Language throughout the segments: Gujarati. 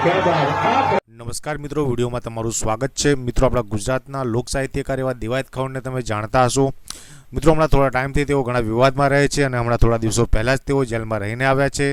નમસ્કાર મિત્રો, વિડીયોમાં તમારું સ્વાગત છે. મિત્રો, આપણા ગુજરાતના લોક સાહિત્યકાર એવા દેવાયત ખાઉડને તમે જાણતા હશો. મિત્રો, હમણાં થોડા ટાઈમથી તેઓ ઘણા વિવાદમાં રહે છે અને હમણાં થોડા દિવસો પહેલાં જ તેઓ જેલમાં રહીને આવ્યા છે.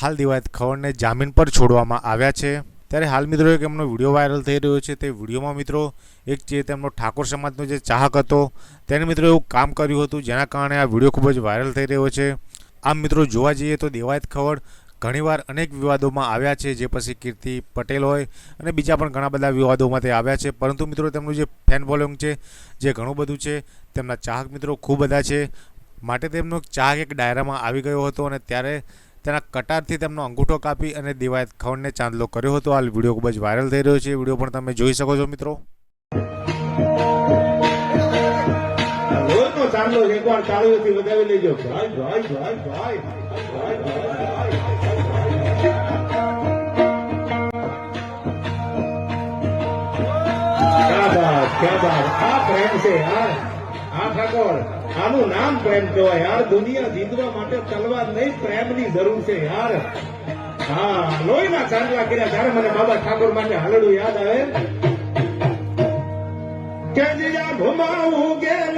હાલ દેવાયત ખાઉડને જામીન પર છોડવામાં આવ્યા છે. ત્યારે હાલ મિત્રો, એક એમનો વીડિયો વાયરલ થઈ રહ્યો છે. તે વિડીયોમાં મિત્રો, એક જે તેમનો ઠાકોર સમાજનો જે ચાહક હતો, તેને મિત્રો એવું કામ કર્યું હતું, જેના કારણે આ વીડિયો ખૂબ જ વાયરલ થઈ રહ્યો છે. આમ મિત્રો, જોવા જઈએ તો દેવાયત ખવડ ઘણીવાર અનેક વિવાદોમાં આવ્યા છે. જે પછી કીર્તિ પટેલ હોય અને બીજા પણ ઘણા બધા વિવાદોમાં તે આવ્યા છે. પરંતુ મિત્રો, તેમનું જે ફેન ફોલોઈંગ છે, જે ઘણું બધું છે, તેમના ચાહક મિત્રો ખૂબ બધા છે. માટે તેમનો ચાહક એક ડાયરામાં આવી ગયો હતો અને ત્યારે તેના કટારથી તેમનો અંગૂઠો કાપી અને દિવાયત ખવડને ચાંદલો કર્યો હતો. આ વીડિયો ખૂબ જ વાયરલ થઈ રહ્યો છે. વીડિયો પણ તમે જોઈ શકો છો મિત્રો. ચાંદલો છે, એકવાર તાળીઓથી વધાવી લેજો. ભાઈ ભાઈ ભાઈ ભાઈ ભાઈ, ભાઈ આ પ્રેમ છે આ ઠાકોર. આનું નામ પ્રેમ કહેવાય યાર. દુનિયા જીતવા માટે તલવાર નહીં પ્રેમની જરૂર છે યાર. હા લોહીના ચાંદલા કર્યા ત્યારે મને બાબા ઠાકોર માટે હાલડું યાદ આવે. કે જીજા ઘુમાવું ગેલ